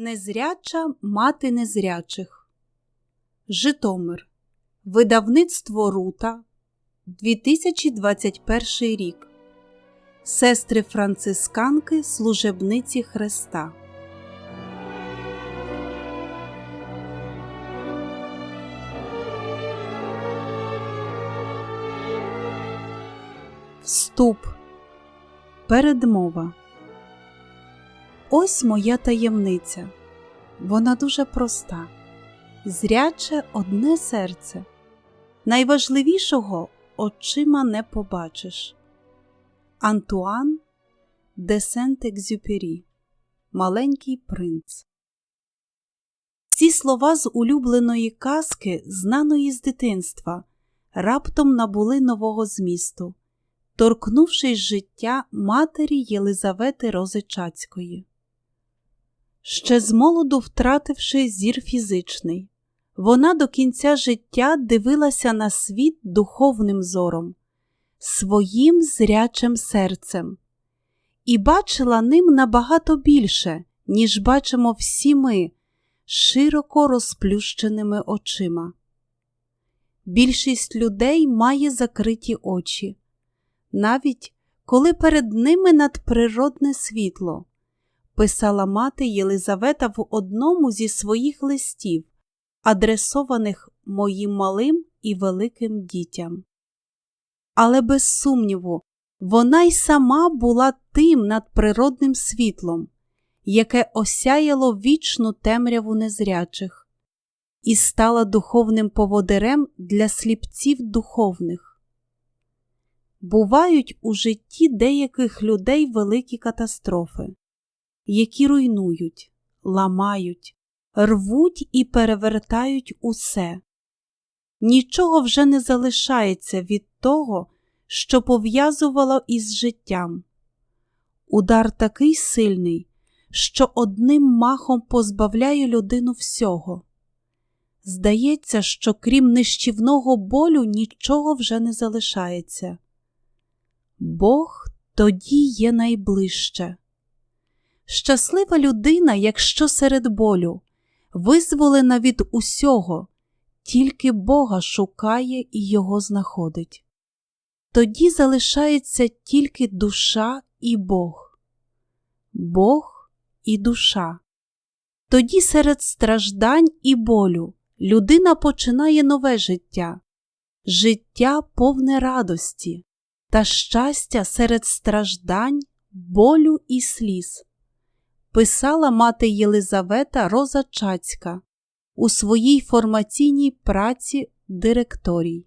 Незряча мати незрячих. Житомир. Видавництво Рута. 2021 рік. Сестри Францисканки Служебниці Христа. Вступ. Передмова. Ось моя таємниця. Вона дуже проста. Зряче одне серце. Найважливішого очима не побачиш. Антуан де Сент-Екзюпері Маленький принц. Ці слова з улюбленої казки, знаної з дитинства, раптом набули нового змісту, торкнувшись життя матері Єлизавети Розичацької. Ще з молоду втративши зір фізичний, вона до кінця життя дивилася на світ духовним зором, своїм зрячим серцем, і бачила ним набагато більше, ніж бачимо всі ми, широко розплющеними очима. Більшість людей має закриті очі, навіть коли перед ними надприродне світло писала мати Єлизавета в одному зі своїх листів, адресованих моїм малим і великим дітям. Але, без сумніву, вона й сама була тим надприродним світлом, яке осяяло вічну темряву незрячих, і стала духовним поводирем для сліпців духовних. Бувають у житті деяких людей великі катастрофи які руйнують, ламають, рвуть і перевертають усе. Нічого вже не залишається від того, що пов'язувало із життям. Удар такий сильний, що одним махом позбавляє людину всього. Здається, що крім нищівного болю нічого вже не залишається. Бог тоді є найближче. Щаслива людина, якщо серед болю, визволена від усього, тільки Бога шукає і його знаходить. Тоді залишається тільки душа і Бог, Бог і душа. Тоді серед страждань і болю людина починає нове життя, життя повне радості та щастя серед страждань, болю і сліз писала мати Єлизавета Розачацька у своїй формаційній праці директорій.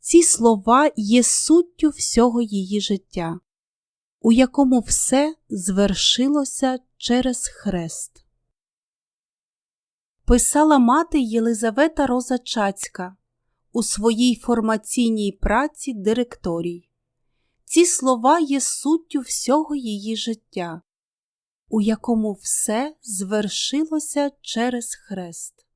Ці слова є суттю всього її життя, у якому все звершилося через хрест. Писала мати Єлизавета Розачацька у своїй формаційній праці директорій. Ці слова є суттю всього її життя, у якому все звершилося через хрест.